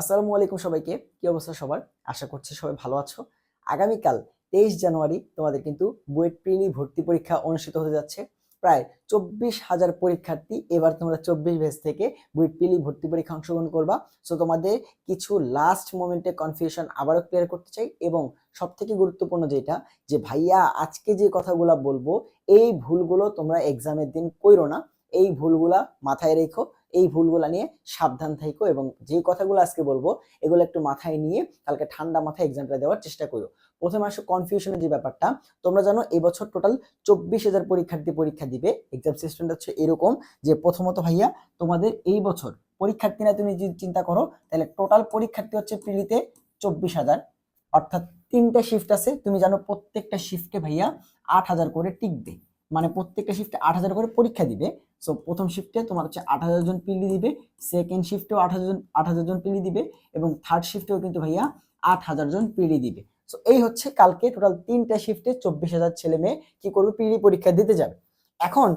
আসসালামু আলাইকুম সবাইকে। কি অবস্থা সবার? আশা করছি সবাই ভালো আছো। আগামীকাল তেইশ জানুয়ারি তোমাদের কিন্তু বুয়েট প্রিলি ভর্তি পরীক্ষা অনুষ্ঠিত হতে যাচ্ছে। প্রায় চব্বিশ হাজার পরীক্ষার্থী এবার তোমরা চব্বিশ বেস থেকে বুয়েট প্রিলি ভর্তি পরীক্ষা অংশগ্রহণ করবা। সো তোমাদের কিছু লাস্ট মোমেন্টে কনফিউশন আবারও ক্লিয়ার করতে চাই এবং সব থেকে গুরুত্বপূর্ণ যেটা, যে ভাইয়া আজকে যে কথাগুলো বলব, এই ভুলগুলো তোমরা এক্সামের দিন কইরো না। এই ভুলগুলা মাথায় রেখো, এই ভুলগুলা নিয়ে সাবধান থাকো এবং যে কথাগুলো আজকে বলব, এগুলো একটু মাথায় নিয়ে কালকে ঠান্ডা মাথায় এক্সামটা দেওয়ার চেষ্টা করো। প্রথমে আসো কনফিউশনের যে ব্যাপারটা, তোমরা জানো এবছর টোটাল চব্বিশ হাজার পরীক্ষার্থী পরীক্ষা দিবে। এক্সাম সিস্টেমটা হচ্ছে এরকম যে প্রথমত ভাইয়া, তোমাদের এই বছর পরীক্ষার্থী পরীক্ষার্থীরা তুমি যদি চিন্তা করো, তাহলে টোটাল পরীক্ষার্থী হচ্ছে পিলিতে চব্বিশ হাজার। অর্থাৎ তিনটা শিফট আছে, তুমি জানো প্রত্যেকটা শিফটে ভাইয়া আট হাজার করে টিকবে। মানে প্রত্যেকটা শিফটে আট হাজার করে পরীক্ষা দিবে। সো প্রথম শিফটে তোমার হচ্ছে আট হাজার জন পিলি দিবে সেকেন্ড শিফটেও আট হাজার জন, আট হাজার জন পিলি দিবে এবং থার্ড শিফটেও কিন্তু ভাইয়া আট হাজার জন পিলি দিবে। সো এই হচ্ছে কালকে টোটাল তিনটা শিফটে চব্বিশ হাজার ছেলে মেয়ে কি করবে? পিলি পরীক্ষা দিতে যাবে। এখন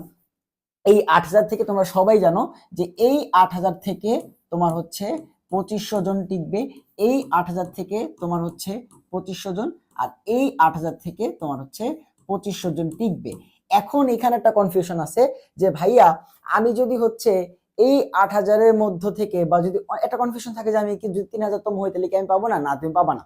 এই আট হাজার থেকে তোমরা সবাই জানো যে এই আট হাজার থেকে তোমার হচ্ছে পঁচিশশো জন টিকবে, এই আট হাজার থেকে তোমার হচ্ছে পঁচিশশো জন, আর এই আট হাজার থেকে তোমার হচ্ছে পঁচিশশো জন টিকবে। এখন এখানে একটা কনফিউশন আছে যে ভাইয়া, আমি যদি হচ্ছে এই আট হাজারের মধ্য থেকে বা যদি একটা কনফিউশন থাকে যে আমি কি যদি তিন হাজার তম হই, তাহলে কি আমি পাবো? না না, তুমি পাবা না।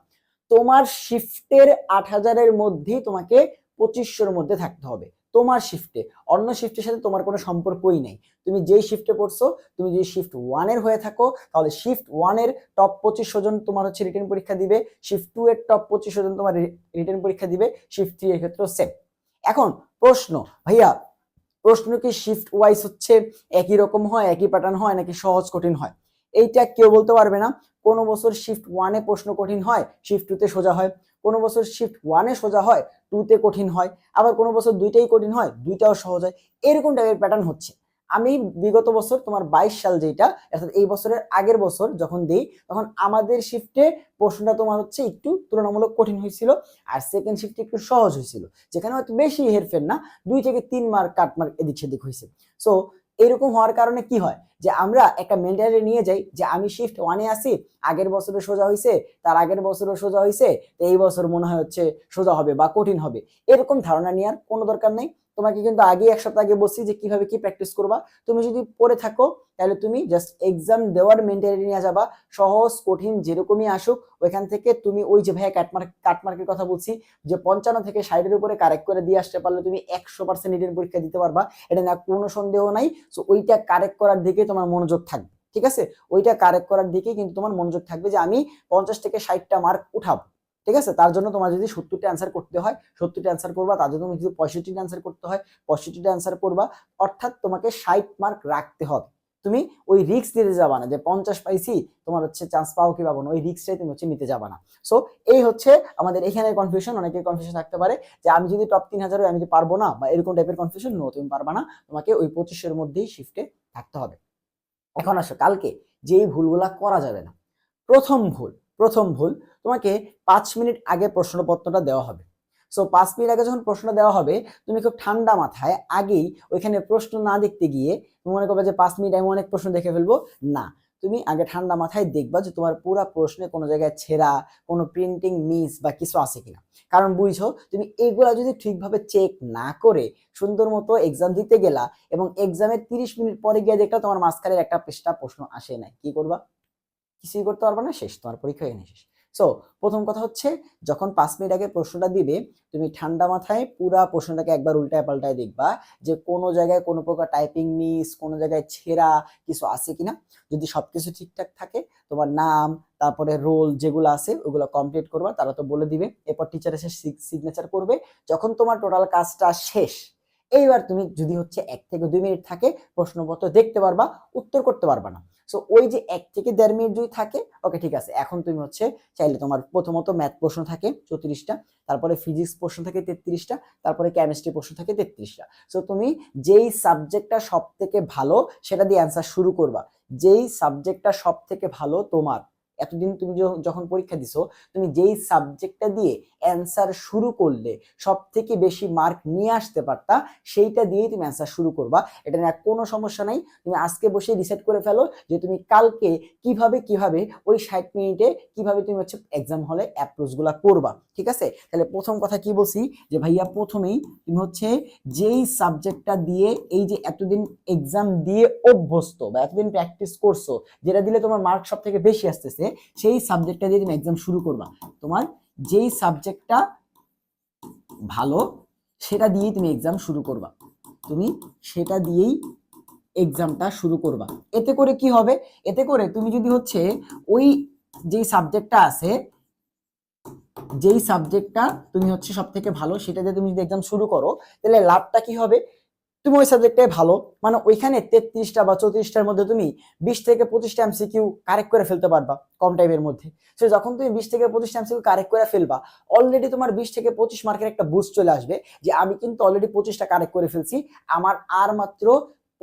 তোমার শিফটের আট হাজারের মধ্যেই তোমাকে পঁচিশশোর মধ্যে থাকতে হবে, তোমার শিফটে অন্য শিফটের সাথে তোমার কোনো সম্পর্কই নেই। তুমি যেই শিফটে পড়ছো, তুমি যদি শিফট ওয়ানের হয়ে থাকো, তাহলে শিফট ওয়ানের টপ পঁচিশশো জন তোমার হচ্ছে রিটার্ন পরীক্ষা দিবে শিফট টু এর টপ পঁচিশশো জন তোমার রিটার্ন পরীক্ষা দিবে শিফট থ্রি এর ক্ষেত্রেও সেম এখন প্রশ্ন। ভাইয়া, প্রশ্ন কি শিফট ওয়াইজ হচ্ছে? একই রকম হয়, একই প্যাটার্ন হয়, নাকি সহজ কঠিন হয়? এইটা কেউ বলতে পারবে না। কোনো বছর শিফট ওয়ানে প্রশ্ন কঠিন হয় শিফট টুতে সোজা হয়। কোনো বছর শিফট ওয়ানে সোজা হয় টুতে কঠিন হয়। আবার কোনো বছর দুইটাই কঠিন হয়, দুইটাও সহজ হয়। এরকম টাইপের প্যাটার্ন হচ্ছে। আমি বিগত বছর তোমার বাইশ সাল যেটা অর্থাৎ এই বছরের আগের বছর যখন দিই, তখন আমাদের শিফটে প্রশ্নটা তোমার হচ্ছে একটু তুলনামূলক কঠিন হয়েছিল আর সেকেন্ড শিফটে একটু সহজ হয়েছিল। যেখানে হয়তো বেশি হেরফের না, দুই থেকে তিন মার্ক কাট মার্ক এদিক সেদিক হয়েছে। সো এরকম হওয়ার কারণে কি হয়? যে আমরা একটা মেন্টালি নিয়ে যাই যে আমি শিফট ওয়ানে আসি আগের বছরে সোজা হয়েছে তার আগের বছরও সোজা হয়েছে তো এই বছর মনে হয় হচ্ছে সোজা হবে বা কঠিন হবে। এরকম ধারণা নেওয়ার কোনো দরকার নেই। তোমাকে কিন্তু আগে এক সপ্তাহ আগে বলছি যে কীভাবে কি প্র্যাকটিস করবা। তুমি যদি পড়ে থাকো, তাহলে তুমি জাস্ট এক্সাম দেওয়ার মেন্টালিটি নিয়ে যাবা। সহজ, কঠিন, যেরকমই আসুক, ওইখান থেকে তুমি ওই যে ভাইয়া কাটমার্ক কাটমার্কের কথা বলছি, যে পঞ্চান্ন থেকে ষাটের উপরে কারেক্ট করে দিয়ে আসতে পারলে তুমি একশো পার্সেন্ট রিটেন পরীক্ষা দিতে পারবা। এটা না কোনো সন্দেহ নাই। সো ওইটা কারেক্ট করার দিকে তোমার মনোযোগ থাকবে। ঠিক আছে? ওইটা কারেক্ট করার দিকে কিন্তু তোমার মনোযোগ থাকবে যে আমি পঞ্চাশ থেকে ষাটটা মার্ক উঠাবো। ঠিক আছে? তার জন্য তোমার যদি সত্তরটা অ্যান্সার করতে হয়, সত্তরটা অ্যান্সার করবা, তার জন্য তুমি যদি পঁয়ষট্টিটা অ্যান্সার করতে হয়, পঁয়ষট্টিটা অ্যান্সার করবা, অর্থাৎ তোমাকে ষাট মার্ক রাখতে হবে। তুমি ওই রিস্ক দিতে যাবা না, যে পঞ্চাশ পাইছি, তোমার হচ্ছে চান্স পাও কি পাবো না, ওই রিস্কটাই তুমি হচ্ছে নিতে যাবা না। সো এই হচ্ছে আমাদের এখানে কনফিউশন অনেকের কনফিউশন থাকতে পারে, যে আমি যদি টপ তিন হাজারও আমি যদি পারব না? বা এরকম টাইপের কনফিউশন নো তুমি পারবা না। তোমাকে ওই পঁচিশের মধ্যেই শিফটে থাকতে হবে। এখন আসো, কালকে যেই ভুলগুলা করা যাবে না, প্রথম ভুল প্রথম ভুল, তোমাকে পাঁচ মিনিট আগে প্রশ্নপত্রটা দেওয়া হবে। সো পাঁচ মিনিট আগে যখন প্রশ্ন দেওয়া হবে, তুমি খুব ঠান্ডা মাথায় আগেই ওইখানে প্রশ্ন না দেখতে গিয়ে তুমি মনে করবে যে পাঁচ মিনিট আমি অনেক প্রশ্ন দেখে ফেলব। না, তুমি আগে ঠান্ডা মাথায় দেখবা যে তোমার পুরো প্রশ্নে কোনো জায়গায় ছেঁড়া, কোনো প্রিন্টিং মিস বা কিছু আছে কিনা। কারণ বুঝছ, তুমি এগুলা যদি ঠিকভাবে চেক না করে সুন্দর মতো এক্সাম দিতে গেলা এবং এক্সামের তিরিশ মিনিট পরে গিয়ে দেখলা তোমার মাঝখানের একটা পৃষ্ঠা প্রশ্ন আসে নাই, কি করবা? কিছুই করতে পারবে না, শেষ, তোমার পরীক্ষা এখানে শেষ। সো প্রথম কথা হচ্ছে, যখন পাঁচ মিনিট আগে প্রশ্নটা দিবে, তুমি ঠান্ডা মাথায় পুরা প্রশ্নটাকে একবার উল্টায় পাল্টায় দেখবা যে কোনো জায়গায় কোনো প্রকার টাইপিং মিস কোনো জায়গায় ছেঁড়া কিছু আছে কিনা। যদি সবকিছু ঠিকঠাক থাকে, তোমার নাম, তারপরে রোল যেগুলো আছে, ওগুলো কমপ্লিট করবা, তারা তো বলে দিবে। এরপর টিচার এসে সিগনেচার করবে। যখন তোমার টোটাল কাজটা শেষ, এইবার তুমি যদি হচ্ছে এক থেকে দুই মিনিট থাকে, প্রশ্নপত্র দেখতে পারবা, উত্তর করতে পারবা না। সো ওই যে এক থেকে দেড় মিনিট যদি থাকে ওকে ঠিক আছে। এখন তুমি হচ্ছে চাইলে তোমার প্রথমত ম্যাথ প্রশ্ন থাকে চৌত্রিশটা, তারপরে ফিজিক্স প্রশ্ন থাকে তেত্রিশটা, তারপরে কেমিস্ট্রি প্রশ্ন থাকে তেত্রিশটা। সো তুমি যেই সাবজেক্টটা সব থেকে ভালো, সেটা দিয়ে অ্যান্সার শুরু করবা। যেই সাবজেক্টটা সব থেকে ভালো তোমার এতদিন তুমি যখন পরীক্ষা দিছো, তুমি যেই সাবজেক্টটা দিয়ে অ্যান্সার শুরু করলে সব থেকে বেশি মার্ক নিয়ে আসতে পারতা, সেইটা দিয়েই তুমি অ্যান্সার শুরু করবা। এটা নিয়ে কোনো সমস্যা নাই। তুমি আজকে বসে রিসেট করে ফেলো যে তুমি কালকে কীভাবে কীভাবে ওই ষাট মিনিটে কীভাবে তুমি হচ্ছে এক্সাম হলে অ্যাপ্রোচগুলো করবা, ঠিক আছে? তাহলে প্রথম কথা কি বলছি যে ভাইয়া প্রথমেই তুমি হচ্ছে যেই সাবজেক্টটা দিয়ে এই যে এতদিন এক্সাম দিয়ে অভ্যস্ত বা এতদিন প্র্যাকটিস করছ, যেটা দিলে তোমার মার্ক সব থেকে বেশি আসতেছে সেই সাবজেক্টটা দিয়ে তুমি এক্সাম শুরু করবা। তোমার যেই সাবজেক্টটা ভালো, সেটা দিয়েই তুমি এক্সাম শুরু করবা। তুমি সেটা দিয়েই এক্সামটা শুরু করবা। এতে করে কি হবে? এতে করে তুমি যদি হচ্ছে ওই যেই সাবজেক্টটা আছে, যেই সাবজেক্টটা তুমি হচ্ছে সব থেকে ভালো, সেটা দিয়ে তুমি যদি এক্সাম শুরু করো, তাহলে লাভটা কি হবে? তুমি ওই সাবজেক্টটাই ভালো। মানে ওইখানে তেত্রিশটা বা চৌত্রিশটার মধ্যে তুমি বিশ থেকে পঁচিশটা এমসিকিউ কারেক্ট করে ফেলতে পারবা কম টাইমের মধ্যে। সে যখন তুমি বিশ থেকে পঁচিশটা এমসিকিউ কারেক্ট করে ফেলবা অলরেডি তোমার বিশ থেকে পঁচিশ মার্কের একটা বুস্ট চলে আসবে যে, আমি কিন্তু অলরেডি পঁচিশটা কারেক্ট করে ফেলছি। আমার আর মাত্র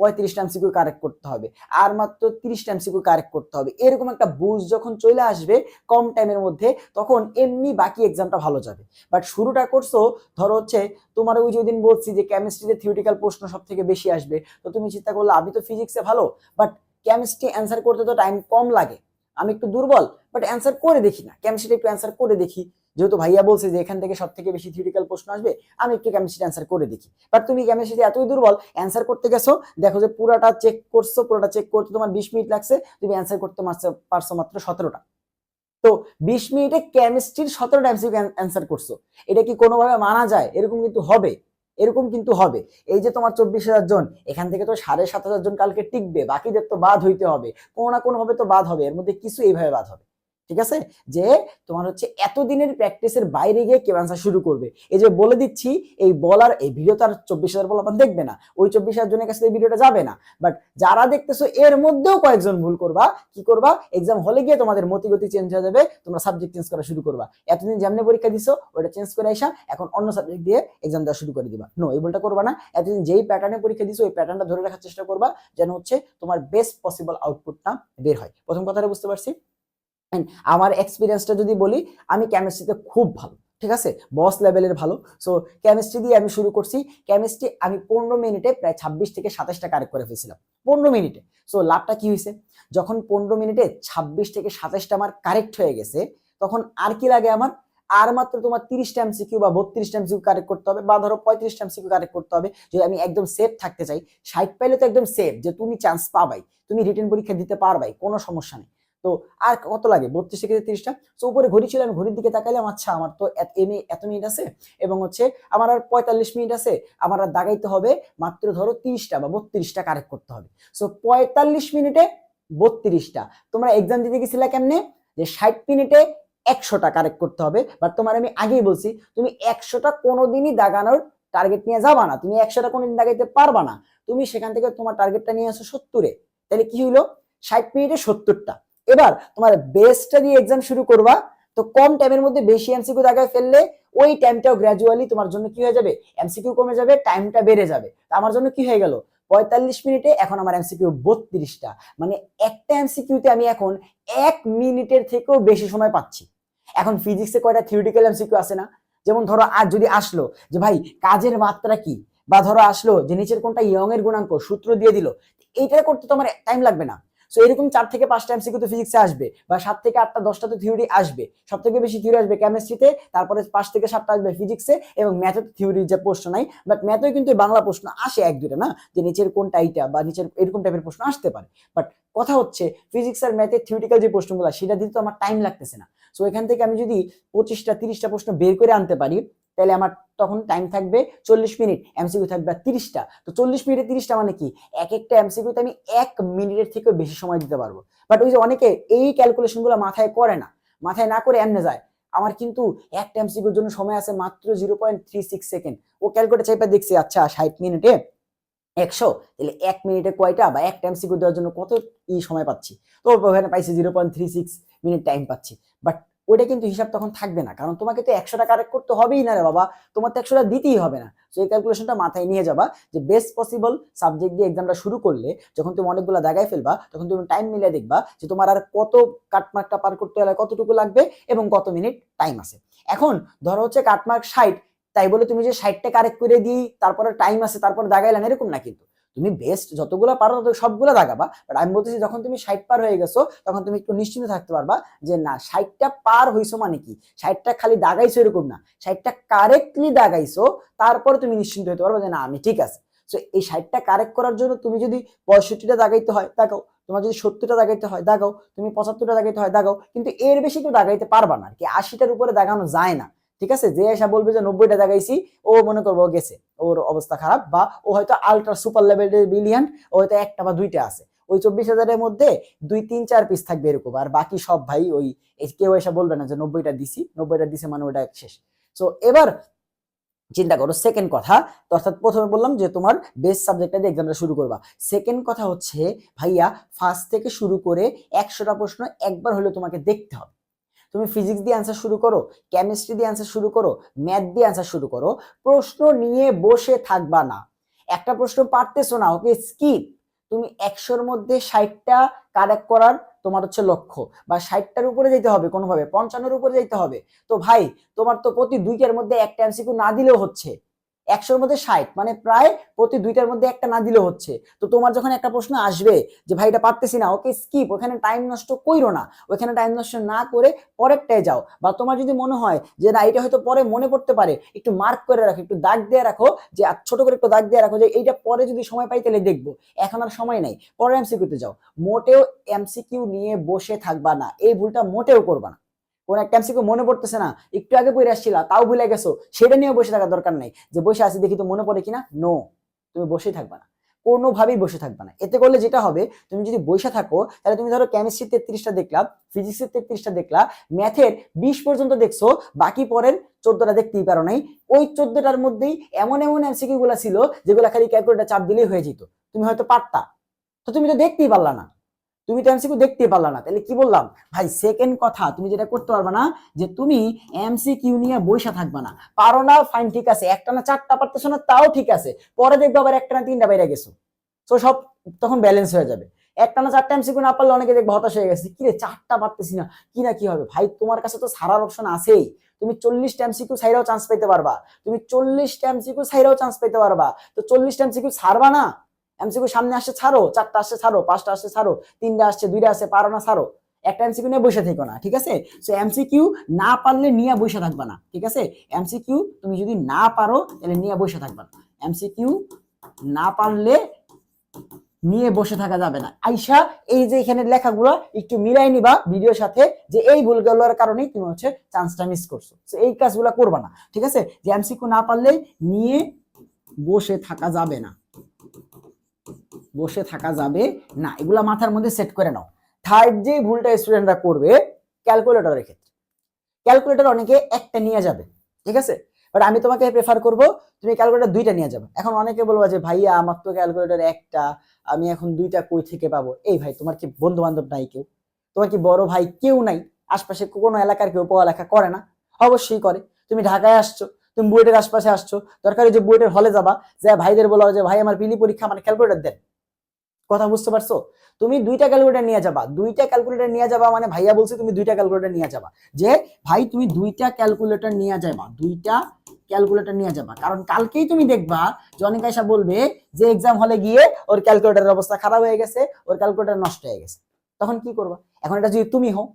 পঁয়ত্রিশটা এমসিকিউ কারেক্ট করতে হবে, আর মাত্র তিরিশটা এমসিকিউ কারেক্ট করতে হবে। এরকম একটা বুঝ যখন চলে আসবে, কম টাইমের মধ্যে, তখন এমনি বাকি এক্সামটা ভালো যাবে। বাট শুরুটা করছ, ধরো হচ্ছে, তোমার ওই যেদিন বলছি যে কেমিস্ট্রিতে থিওরিটিক্যাল প্রশ্ন সব থেকে বেশি আসবে, তো তুমি চিন্তা করলে, আমি তো ফিজিক্সে ভালো বাট কেমিস্ট্রি অ্যান্সার করতে তো টাইম কম লাগে। আমি একটু দুর্বল বাট অ্যান্সার করে দেখি না। কেমিস্ট্রি একটু অ্যান্সার করে দেখি। যেহেতু ভাইয়া বলছে যে এখান থেকে সব থেকে বেশি থিওরিক্যাল প্রশ্ন আসবে, আমি একটু কেমিস্ট্রি অ্যান্সার করে দেখি। বাট তুমি কেমিস্ট্রিতে এতই দুর্বল অ্যান্সার করতে গেছো, দেখো যে পুরাটা চেক করছ, পুরোটা চেক করতে তোমার বিশ মিনিট লাগছে, তুমি অ্যান্সার করতে পারছ মাত্র সতেরোটা। তো বিশ মিনিটে কেমিস্ট্রির সতেরোটা এমসিকিউ অ্যান্সার করছ। এটা কি কোনোভাবে মানা যায়? এরকম কিন্তু হবে। এরকম কিন্তু হবে। এই যে তোমার চব্বিশ হাজার জন, এখান থেকে তো সাড়ে সাত হাজার জন কালকে টিকবে, বাকিদের তো বাদ হইতে হবে। কোনো না কোনো ভাবে তো বাদ হবে, এর মধ্যে কিছু এইভাবে বাদ হবে। ঠিক আছে? যে তোমার হচ্ছে এতদিনের প্র্যাকটিসের বাইরে গিয়ে কেউ অ্যান্সার শুরু করবে। এই যে বলে দিচ্ছি, এই বলার এই ভিডিও তার চব্বিশ হাজার বলাপান দেখবে না। ওই চব্বিশ হাজার জনের কাছে এই ভিডিওটা যাবে না। বাট যারা দেখতেছো, এর মধ্যেও কয়েকজন ভুল করবা। কি করবা? এক্সাম হলে গিয়ে তোমাদের মতিগতি চেঞ্জ হয়ে যাবে, তোমরা সাবজেক্ট চেঞ্জ করা শুরু করবা। এতদিন যেমনি পরীক্ষা দিছো, ওটা চেঞ্জ করে আসা এখন অন্য সাবজেক্ট দিয়ে এক্সাম দেওয়া শুরু করে দিবা। নো এই বলটা করবা না। এতদিন যেই প্যাটার্নে পরীক্ষা দিছো, ওই প্যাটার্নটা ধরে রাখার চেষ্টা করবা, যেন হচ্ছে তোমার বেস্ট পসিবল আউটপুটটা বের হয়। প্রথম কথাটা বুঝতে পারছি? আমার এক্সপিরিয়েন্সটা যদি বলি, আমি কেমিস্ট্রিতে খুব ভালো, ঠিক আছে? বস লেভেলের ভালো। সো কেমিস্ট্রি দিয়ে আমি শুরু করছি। কেমিস্ট্রি আমি পনেরো মিনিটে প্রায় ছাব্বিশ থেকে সাতাশটা কারেক্ট করে ফেলছিলাম। পনেরো মিনিটে। সো লাভটা কি হয়েছে? যখন পনেরো মিনিটে ছাব্বিশ থেকে সাতাশটা আমার কারেক্ট হয়ে গেছে, তখন আর কি লাগে আমার? আর মাত্র তোমার তিরিশটা এমসিকিউ বা বত্রিশটা এমসিকিউ কারেক্ট করতে হবে বা ধরো পঁয়ত্রিশটা এমসিকিউ কারেক্ট করতে হবে। যদি আমি একদম সেফ থাকতে চাই, ষাট পাইলে তো একদম সেফ যে তুমি চান্স পাবাই, তুমি রিটেন পরীক্ষা দিতে পারবাই, কোনো সমস্যা নেই। তো আর কত লাগে? বত্রিশ থেকে তিরিশটা? তো উপরে ঘড়ি ছিল, আমি ঘড়ির দিকে তাকাইলাম আচ্ছা আমার তো এমনি এত মিনিট আছে। এবং হচ্ছে, আমার আর পঁয়তাল্লিশ মিনিট আছে, আমার আর দাগাইতে হবে, মাত্র ধরো তিরিশটা বা বত্রিশটা কারেক্ট করতে হবে। সো পঁয়তাল্লিশ মিনিটে বত্রিশটা। তোমরা এক্সাম দিতে গেছিলা কেমনে? যে ষাট মিনিটে একশোটা কারেক্ট করতে হবে। বাট তোমার আমি আগেই বলছি, তুমি একশোটা কোনোদিনই দাগানোর টার্গেট নিয়ে যাবা না। তুমি একশোটা কোনোদিন দাগাইতে পারবা না। তুমি সেখান থেকে তোমার টার্গেটটা নিয়ে আসো সত্তরে। তাহলে কি হইল? ষাট মিনিটে সত্তরটা। এবার তোমার বেসটা দিয়ে এক্সাম শুরু করবা, তো কম টাইমের মধ্যে বেশি এমসিকিউ দাগায় ফেললে ওই টাইমটাও গ্র্যাজুয়ালি তোমার জন্য কি হয়ে যাবে? এমসিকিউ কমে যাবে টাইমটা বেড়ে যাবে। আমার জন্য কি হয়ে গেল? পঁয়তাল্লিশ মিনিটে এখন আমার এমসিকিউ বত্রিশটা। মানে একটা এমসিকিউতে আমি এখন এক মিনিটের থেকেও বেশি সময় পাচ্ছি। এখন ফিজিক্সে কয়টা থিওরিটিক্যাল এমসিকিউ আছে না? যেমন ধরো আজ যদি আসলো যে ভাই কাজের মাত্রা কি? বা ধরো আসলো যে নিচের কোনটা ইয়ং এর গুণাঙ্ক, সূত্র দিয়ে দিল, এইটা করতে তো আমার টাইম লাগবে না। সো এরকম চার থেকে পাঁচটা এমসিকিউ তো ফিজিক্সে আসবে বা সাত থেকে আটটা, দশটা তো থিওরি আসবে। সব থেকে বেশি থিওরি আসবে কেমিস্ট্রিতে তারপরে পাঁচ থেকে সাতটা আসবে ফিজিক্সে এবং ম্যাথে থিওরির যে প্রশ্ন নাই। বাট ম্যাথেও কিন্তু বাংলা প্রশ্ন আসে এক দুটো না? যে নিচের কোনটা এইটা বা নিচের এরকম টাইপের প্রশ্ন আসতে পারে। বাট কথা হচ্ছে ফিজিক্স আর ম্যাথের থিওরিটিক্যাল যে প্রশ্নগুলো, সেটা দিতে তো আমার টাইম লাগতেছে না। সো এখান থেকে আমি যদি পঁচিশটা, তিরিশটা প্রশ্ন বের করে আনতে পারি তাহলে আমার তখন টাইম থাকবে চল্লিশ মিনিট এমসিকিউ থাকবে তিরিশটা। তো চল্লিশ মিনিটে তিরিশটা মানে কি? এক একটা এমসিকিউতে আমি এক মিনিটের থেকে বেশি সময় দিতে পারব। বাট ওই যে অনেকে এই ক্যালকুলেশনগুলো মাথায় করে না, মাথায় না করে এমনে যায়। আমার কিন্তু একটা এমসিকিউর জন্য সময় আছে মাত্র zero point three six second ও ক্যালকুলেটার চাইপা দেখছি আচ্ছা ষাট মিনিটে একশো, তাহলে এক মিনিটে কয়টা বা একটা এমসিকিউ দেওয়ার জন্য কত ই সময় পাচ্ছি? তো ওখানে পাইছি zero point three six minute time পাচ্ছি। বাট ওইটা কিন্তু হিসাব তখন থাকবে না। কারণ তোমাকে তো একশোটা কারেক্ট করতে হবেই না রে বাবা। তোমার তো একশোটা দিতেই হবে না। তো এই ক্যালকুলেশনটা মাথায় নিয়ে যাবা যে বেস্ট পসিবল সাবজেক্ট দিয়ে এক্সামটা শুরু করলে যখন তুমি অনেকগুলো দাগায় ফেলবা, তখন তুমি টাইম মিলে দেখবা যে তোমার আর কত কাটমার্কটা পার করতে হলে কতটুকু লাগবে এবং কত মিনিট টাইম আছে। এখন ধরো হচ্ছে কাটমার্ক ষাট, তাই বলে তুমি যে ষাটটা কারেক্ট করে দিই, তারপরে টাইম আছে, তারপরে দাগাইলেন এরকম না কিন্তু। তুমি বেস্ট যতগুলো পারো তত সবগুলো দাগাবা বাট আমি বলতেছি যখন তুমি ষাট পার হয়ে গেছো, তখন তুমি একটু নিশ্চিন্ত থাকতে পারবা যে না, ষাটটা পার হইছো মানে কি? ষাটটা খালি দাগাইছো এরকম না, ষাটটা কারেক্টলি দাগাইছো, তারপরে তুমি নিশ্চিন্ত হতে পারবে যে না, আমি ঠিক আছে। সো এই ষাটটা কারেক্ট করার জন্য তুমি যদি পঁয়ষট্টিটা দাগাইতে হয়, দাগাও। তোমার যদি সত্তরটা দাগাইতে হয়, দাগাও। তুমি পঁচাত্তরটা দাগাইতে হয়, দাগাও। কিন্তু এর বেশি তো দাগাইতে পারবা না কি আশিটার উপরে দাগানো যায় না। ঠিক আছে? যে এসা বলবে যে নব্বইটা দাগাইছি ও মনে করব গেছে, ওর অবস্থা খারাপ বা ও হয়তো আলট্রা সুপার লেভেলের বিলিয়ন ও হয়তো একটা বা দুইটা আছে। ওই চব্বিশ হাজারের মধ্যে দুই, তিন, চার পিস থাকবে এরকম, আর বাকি সব ভাই ওই কেউ এসে বলবে না যে নব্বইটা দিছি, নব্বইটা দিছে মানে ওটা শেষ। তো এবার চিন্তা করো সেকেন্ড কথা অর্থাৎ প্রথমে বললাম যে তোমার বেস্ট সাবজেক্টটা দিয়ে এক্সামটা শুরু করবা। সেকেন্ড কথা হচ্ছে, ভাইয়া ফার্স্ট থেকে শুরু করে একশোটা প্রশ্ন একবার হলে তোমাকে দেখতে হবে। তুমি ফিজিক্স দিয়ে অ্যান্সার শুরু করো কেমিস্ট্রি দিয়ে অ্যান্সার শুরু করো ম্যাথ দিয়ে অ্যান্সার শুরু করো, প্রশ্ন নিয়ে বসে থাকবা না। একটা প্রশ্ন পারতেছো না, ওকে স্কিপ তুমি একশোর মধ্যে ষাটটা কারেক্ট করার তোমার হচ্ছে লক্ষ্য। বা ষাটটার উপরে যেতে হবে কোনোভাবে, পঞ্চান্নর উপরে যেতে হবে। তো ভাই, তোমার তো প্রতি দুইটার মধ্যে একটা এমসিকিউ না দিলেও হচ্ছে। একশোর মধ্যে ষাট মানে প্রায় প্রতি দুইটার মধ্যে একটা না দিলে হচ্ছে। তো তোমার যখন একটা প্রশ্ন আসবে যে, ভাই, এটা পারতেছি না, ওকে স্কিপ ওখানে টাইম নষ্ট কইরো না, ওখানে টাইম নষ্ট না করে পরেরটায় যাও। বা তোমার যদি মনে হয় যে, না, এটা হয়তো পরে মনে পড়তে পারে, একটু মার্ক করে রাখো, একটু দাগ দিয়ে রাখো, যে ছোট করে একটু দাগ দিয়ে রাখো, যে, এইটা পরে যদি সময় পাই তাহলে দেখব। এখন আর সময় নাই, পরে এমসিকিউতে যাও। মোটেও এমসিকিউ নিয়ে বসে থাকবা না, এই ভুলটা মোটেও করবা না। কোন একটা এমসিকিউ মনে পড়তেছে না, একটু আগে পড়ে আসছিলা, তাও ভুলে গেছো, সেটা নিয়ে বসে থাকার দরকার নেই। যে বসে আছি দেখি তো মনে পড়ে কিনা? নো তুমি বসেই থাকবা না। কোনোভাবেই বসে থাকবা না। এতে করলে যেটা হবে, তুমি যদি বসে থাকো, তাহলে তুমি ধরো কেমিস্ট্রি তেত্রিশটা দেখলা ফিজিক্সের তেত্রিশটা দেখলা ম্যাথের বিশ পর্যন্ত দেখছ, বাকি পরের চোদ্দটা দেখতেই পারো নাই। ওই চোদ্দটার মধ্যেই এমন এমন এমসিকিউ গুলা ছিল, যেগুলো খালি ক্যালকুলেটার চাপ দিলেই হয়ে যেত। তুমি হয়তো পারতা। তো তুমি তো দেখতেই পারলা না। তুমি তো এমসিকিউ দেখতে পারলা না। তাহলে কি বললাম? ভাই সেকেন্ড কথা, তুমি যেটা করতে পারবে না, যে তুমি এমসিকিউ নিয়ে বইসা থাকবে না। পারো না ফাইন ঠিক আছে। একটা না চারটা পারতেছো না, তাও ঠিক আছে। পরে দেখবে আবার একটা না তিনটা বাইরে গেছো। তো সব তখন ব্যালেন্স হয়ে যাবে। একটা না চারটা এমসিকিউ না পারলে অনেকে দেখবে হতাশ হয়ে গেছে। কি রে চারটা পারতেছি না, কি না কি হবে? ভাই, তোমার কাছে তো সারার অপশন আছেই। তুমি চল্লিশটা এমসিকিউ সাইরাও চান্স পেতে পারবা। তুমি চল্লিশটা এমসিকিউ সাইরাও চান্স পেতে পারবা। তো চল্লিশটা এমসিকিউ সারবা না এমসিকিউ সামনে আসছে, ছাড়ো। চারটা আসছে, ছাড়ো। পাঁচটা আসছে, ছাড়ো। তিনটা আসছে, দুইটা আসছে, পারো না, ছাড়ো। একটা এমসিকিউ নিয়ে বসে থেকো না, ঠিক আছে? সো এমসিকিউ না পারলে নিয়ে বসে থাকবা না, ঠিক আছে? এমসিকিউ তুমি যদি না পারো, তাহলে নিয়ে বসে থাকবা না। এমসিকিউ না পারলে নিয়ে বসে থাকা যাবে না। আইসা এই যে এখানে লেখাগুলো একটু মিলাই নিবা ভিডিওর সাথে, যে এই ভুলগুলোর কারণেই তুমি হচ্ছে চান্সটা মিস করছ। তো এই কাজগুলো করবা না, ঠিক আছে? যে এমসিকিউ না পারলে নিয়ে বসে থাকা যাবে না। বসে থাকা যাবে না। এগুলা মাথার মধ্যে সেট করে নাও। থার্ড যে ভুলটা স্টুডেন্টরা করবে ক্যালকুলেটরের ক্ষেত্রে। ক্যালকুলেটর অনেকে একটা নিয়ে যাবে, ঠিক আছে? বাট আমি তোমাকে প্রেফার করব, তুমি ক্যালকুলেটর দুইটা নিয়ে যাবে। এখন অনেকে বলব যে, ভাইয়া, আমার তো ক্যালকুলেটর একটা, আমি এখন দুইটা কই থেকে পাবো? এই ভাই, তোমার কি বন্ধু বান্ধব নাই কেউ? তোমার কি বড় ভাই কেউ নাই? আশপাশে কোনো এলাকার কেউ পড়ালেখা করে না? অবশ্যই করে। তুমি ঢাকায় আসছো, তুমি বুয়েটের আশপাশে আসছো, দরকার যে বুয়েটের হলে যাবা, যে ভাইদের বলো যে, ভাই, আমার পিলি পরীক্ষা মানে ক্যালকুলেটর দেন। কথা বুঝতে পারছ? তুমি দুইটা ক্যালকুলেটর নিয়ে যাবা। দুইটা ক্যালকুলেটর নিয়ে যাবা মানে ভাইয়া বলছে তুমি দুইটা ক্যালকুলেটর নিয়ে যাবা। যে ভাই তুমি দুইটা ক্যালকুলেটর নিয়ে যাবা, দুইটা ক্যালকুলেটর নিয়ে যাবা। কারণ কালকেই তুমি দেখবা যে অনেক আয়সা বলবে যে এক্সাম হলে গিয়ে ওর ক্যালকুলেটরের অবস্থা খারাপ হয়ে গেছে, ওর ক্যালকুলেটর নষ্ট হয়ে গেছে। তখন কি করবা? এখন এটা যদি তুমি হও,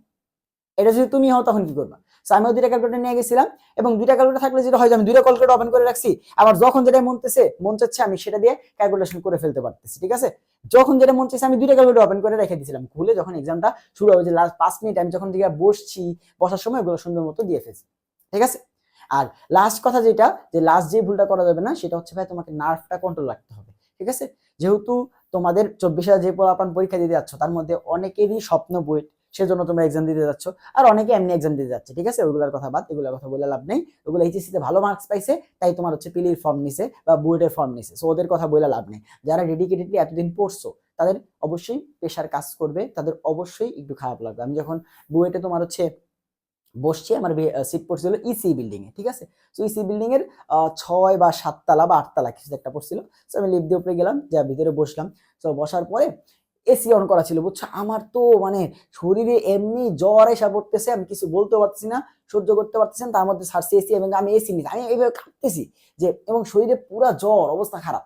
এটা যদি তুমি হও, তখন কি করবা? So, আমিও দুইটা ক্যালকুলেটর নিয়ে গেছিলাম এবং দুইটা ক্যালকুলেটর থাকলে যেটা হয় যে আমি দুইটা ক্যালকুলেটর ওপেন করে রাখছি, আবার যখন যেটা মন চাচ্ছে মন চাচ্ছে আমি সেটা দিয়ে ক্যালকুলেশন করে ফেলতে পারতেছি, ঠিক আছে? যখন যেটা মন চাইছে আমি দুইটা ক্যালকুলেটর ওপেন করে রেখে দিয়েছিলাম খুলে যখন এক্সামটা শুরু হবে যে লাস্ট পাঁচ মিনিট আমি যখন দিকে বসছি, বসার সময় ওগুলো সুন্দর মতো দিয়ে ফেলছি, ঠিক আছে? আর লাস্ট কথা যেটা, যে লাস্ট যে ভুলটা করা যাবে না, সেটা হচ্ছে ভাই তোমাকে নার্ভটা কন্ট্রোল রাখতে হবে, ঠিক আছে? যেহেতু তোমাদের চব্বিশ হাজার যে পড়াপান পরীক্ষা দিতে যাচ্ছ, তার মধ্যে অনেকেরই স্বপ্ন বই সেজন্য তোমরা এক্সাম দিতে যাচ্ছ। আর অনেকে এমনি এক্সাম দিতে যাচ্ছে, ঠিক আছে? ওগুলোর কথা বাদ, এগুলোর কথা বলে লাভ নেই। ওগুলো এইচএসসি তে ভালো মার্কস পাইছে, তাই তোমার হচ্ছে পিলির ফর্ম নিছে বা বুয়েটের ফর্ম নিছে। সো ওদের কথা বলে লাভ নেই। যারা ডেডিকেটেডলি এতদিন পড়ছো, তাদের অবশ্যই পেশার কাজ করবে, তাদের অবশ্যই একটু খারাপ লাগবে। আমি যখন বুয়েটে তোমার হচ্ছে বসছি, আমার সিট পড়ছিল ইসি বিল্ডিং এ, ঠিক আছে? তো ইসি বিল্ডিং এর ছয় বা সাততলা বা আটতলা কিছু একটা পড়ছিল। তো আমি লিফট দিয়ে উপরে গেলাম, যা ভিতরে বসলাম। তো বসার পরে এসি অন করা ছিল, বুঝছ? আমার তো মানে শরীরে এমনি জ্বর এসে পড়তেছে, আমি কিছু বলতে পারতেছি না, সহ্য করতে পারতেছি না, তার মধ্যে সারছি এসি এবং আমি এসি নিচ্ছি আমি এইভাবে কাঁপতেছি যে, এবং শরীরে পুরা জ্বর, অবস্থা খারাপ,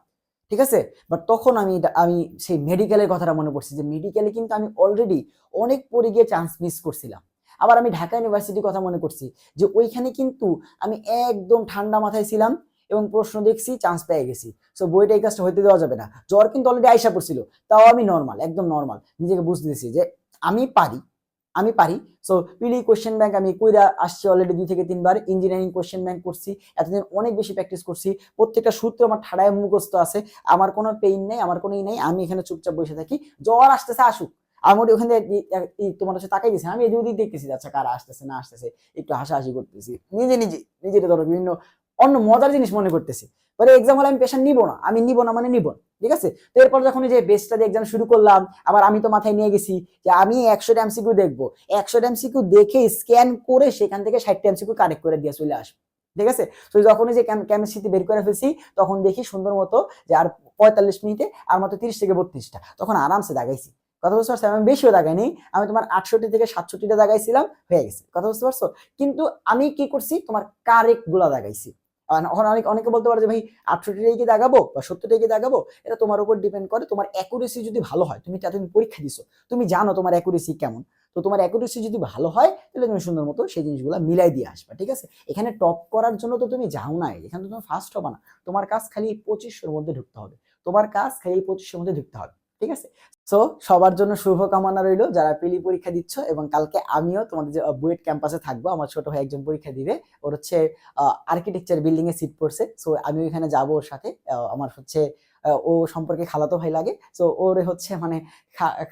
ঠিক আছে? বাট তখন আমি আমি সেই মেডিকেলের কথাটা মনে পড়ছি যে মেডিকেলে কিন্তু আমি অলরেডি অনেক পরে গিয়ে চান্স মিস করছিলাম। আবার আমি ঢাকা ইউনিভার্সিটির কথা মনে করছি যে, ওইখানে কিন্তু আমি একদম ঠান্ডা মাথায় ছিলাম এবং প্রশ্ন দেখছি চান্স পেয়ে গেছি। সো বইটা এই কাজটা হইতে দেওয়া যাবে না। জ্বর কিন্তু অলরেডি আইসা পড়ছিল। তাও আমি নর্মাল একদম নর্মাল নিজেকে বুঝতে বুঝতেছি যে আমি পারি আমি পারি। সো পিলি কোশ্চেন ব্যাংক আমি কইরা আসছি অলরেডি দুই থেকে তিনবার। ইঞ্জিনিয়ারিং কোয়েশ্চেন ব্যাংক করছি, এতদিন অনেক বেশি প্র্যাকটিস করছি। প্রত্যেকটা সূত্র আমার ঠাড়ায় মুখস্থ আছে। আমার কোনো পেইন নেই, আমার কোনো ই নেই। আমি এখানে চুপচাপ বসে থাকি। জ্বর আসতেছে, আসুক। আমার ওখান থেকে তোমার হচ্ছে তাকাই দিয়েছে আমি এদিক দেখতেছি আচ্ছা কারা আসতেছে, না আসতেছে। একটু হাসাহাসি করতেছি। নিজে নিজে, নিজের ধরো বিভিন্ন অন্য মজার জিনিস মনে করতেছি। পরে এক্সাম হলে আমি পেশা নিব না, আমি নিব না মানে নিব ঠিক আছে? তো এরপর যখন যে বেসটা দিয়ে এক্সাম শুরু করলাম, আবার আমি তো মাথায় নিয়ে গেছি যে আমি একশো এমসিকিউ দেখব। একশো এমসিকিউ দেখে স্ক্যান করে সেখান থেকে ষাটটা এমসিকিউ কারেক্ট করে দিয়ে চলে আসব, ঠিক আছে? তো যখন যে কেমিস্ট্রিতে বের করে ফেলছি, তখন দেখি সুন্দর মতো যে আর পঁয়তাল্লিশ মিনিটে আর মাত্র তিরিশ থেকে বত্রিশটা। তখন আরামসে দাগাইছি। কথা বুঝতে পারছ? আমি বেশিও দাগাইনি, আমি তোমার আটষট্টি থেকে সাতষট্টিটা দাগাইছিলাম, হয়ে গেছে। কথা বুঝতে পারছ? কিন্তু আমি কি করছি? তোমার কারেক্টগুলা দাগাইছি। অনেক অনেকে বলতে পারে যে, ভাই, আটষট্টিটাই কি দাগাবো বা সত্তরটাই কি দাগাবো এটা তোমার উপর ডিপেন্ড করে। তোমার অ্যাকুরেসি যদি ভালো হয়, তুমি এতদিন পরীক্ষা দিছো, তুমি জানো তোমার অ্যাকুরেসি কেমন। তো তোমার অ্যাকুরেসি যদি ভালো হয়, তাহলে তুমি সুন্দর মতো সেই জিনিসগুলো মিলাই দিয়ে আসবে, ঠিক আছে? এখানে টপ করার জন্য তো তুমি যাও নাই, এখানে তো তুমি ফার্স্ট হবে না। তোমার কাজ খালি পঁচিশশোর মধ্যে ঢুকতে হবে। তোমার কাজ খালি পঁচিশশোর মধ্যে ঢুকতে হবে। ঠিক আছে? সো সবার জন্য শুভকামনা রইল যারা পিলি পরীক্ষা দিচ্ছ এবং কালকে আমিও তোমাদের যে বুয়েট ক্যাম্পাসে থাকব, আমার ছোট ভাই একজন পরীক্ষা দিবে। ওর হচ্ছে আর্কিটেকচার বিল্ডিং এ সিট পড়ছে। সো আমি ওইখানে যাব ওর সাথে। আমার হচ্ছে ও সম্পর্কে খালাতো ভাই লাগে। তো ওর হচ্ছে মানে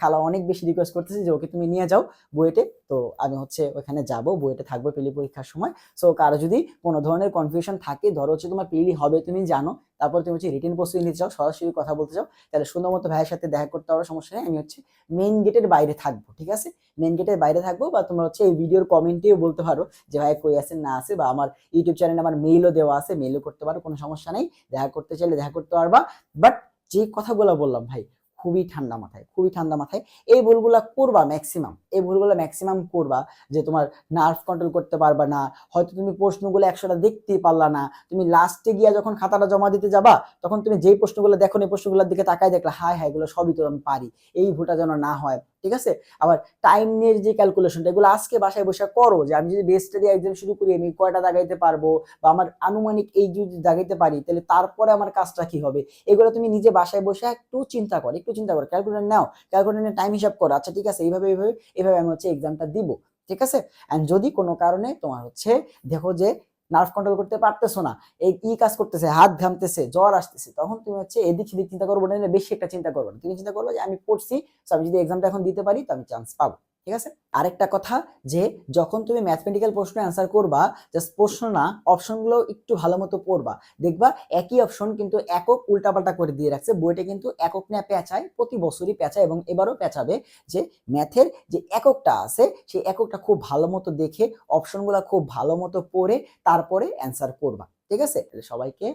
খালা অনেক বেশি রিকোয়েস্ট করতেছে যে, ওকে তুমি নিয়ে যাও বুয়েটে। তো আমি হচ্ছে ওখানে যাব, বুয়েটে থাকব পিলি পরীক্ষার সময়। সো কারও যদি কোনো ধরনের কনফিউশন থাকে, ধরো হচ্ছে তোমার পিলি হবে, তুমি জানো, তারপর তুমি হচ্ছে রিটেন প্রস্তুতি নিতে চাও, সরাসরি কথা বলতে চাও, তাহলে সুন্দর মতো ভাইয়ের সাথে দেখা করতে পারো, সমস্যা নেই। আমি হচ্ছে মেইন গেটের বাইরে থাকব, ঠিক আছে? মেইন গেটের বাইরে থাকব বা তোমরা হচ্ছে এই ভিডিওর কমেন্টেও বলতে পারো যে ভাই কই আছেন, না আছে বা আমার ইউটিউব চ্যানেলে আমার মেইলও দেওয়া আছে মেইলও করতে পারো, কোনো সমস্যা নেই। দেখা করতে চাইলে দেখা করতে পারবা। বাট যে কথাগুলো বললাম ভাই, খুবই ঠান্ডা মাথায়, খুবই ঠান্ডা মাথায়। এই ভুলগুলা করবা ম্যাক্সিমাম এই ভুলগুলো ম্যাক্সিমাম করবা যে তোমার নার্ভ কন্ট্রোল করতে পারবা না। হয়তো তুমি প্রশ্নগুলো একশোটা দেখতেই পারলা না। তুমি লাস্টে গিয়া যখন খাতাটা জমা দিতে যাবা, তখন তুমি যেই প্রশ্নগুলো দেখো এই প্রশ্নগুলোর দিকে তাকায় দেখলা, হায় হায়, এগুলো সবই তো আমি পারি। এই ভুলটা যেন না হয়। ঠিক আছে? আবার টাইম নিয়ে যে ক্যালকুলেশনটা এগুলো আজকে বাসায় বসে করো যে আমি যদি বেসটা দিয়ে একদম শুরু করি, আমি কয়টা দাগাইতে পারব বা আমার আনুমানিক এই যদি দাগাইতে পারি, তাহলে তারপরে আমার কাজটা কি হবে? এগুলো তুমি নিজে বাসায় বসে একটু চিন্তা করো, একটু চিন্তা করো। ক্যালকুলেটর নাও ক্যালকুলেটর টাইম হিসাব করো। আচ্ছা ঠিক আছে, এইভাবে এইভাবে এইভাবে আমি হচ্ছে এক্সামটা দিব। ঠিক আছে? অ্যান্ড যদি কোনো কারণে তোমার হচ্ছে দেখো যে নার্ভ কন্ট্রোল করতে পারতেছো না, এই কি কাজ করতেছে, হাত ঘামতেছে, জ্বর আসতেছে, তখন তুমি হচ্ছে এদিক সেদিক চিন্তা করব না বেশি একটা চিন্তা করব না। তুমি চিন্তা করবে যে আমি পড়ছি, so আমি যদি এক্সামটা এখন দিতে পারি, তো আমি চান্স পাবো। ঠিক আছে? আরেকটা কথা যে, যখন তুমি ম্যাথমেটিক্যাল প্রশ্ন অ্যান্সার করবা জাস্ট প্রশ্ন না, অপশনগুলো একটু ভালো মতো পড়বা। দেখবা একই অপশন কিন্তু একক উল্টাপাল্টা করে দিয়ে রাখছে। বইটা কিন্তু একক নিয়ে পেঁচায়, প্রতি বছরই পেঁচায় এবং এবারও পেঁচাবে যে ম্যাথের যে এককটা আছে, সেই এককটা খুব ভালো মতো দেখে, অপশনগুলো খুব ভালো মতো পড়ে, তারপরে অ্যান্সার করবা। ঠিক আছে? সবাইকে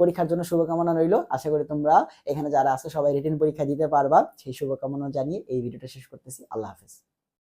পরীক্ষার জন্য শুভকামনা রইল। আশা করি তোমরা এখানে যারা আছে সবাই রিটেন পরীক্ষা দিতে পারবা। সেই শুভকামনা জানিয়ে এই ভিডিওটা শেষ করতেছি। আল্লাহ হাফেজ।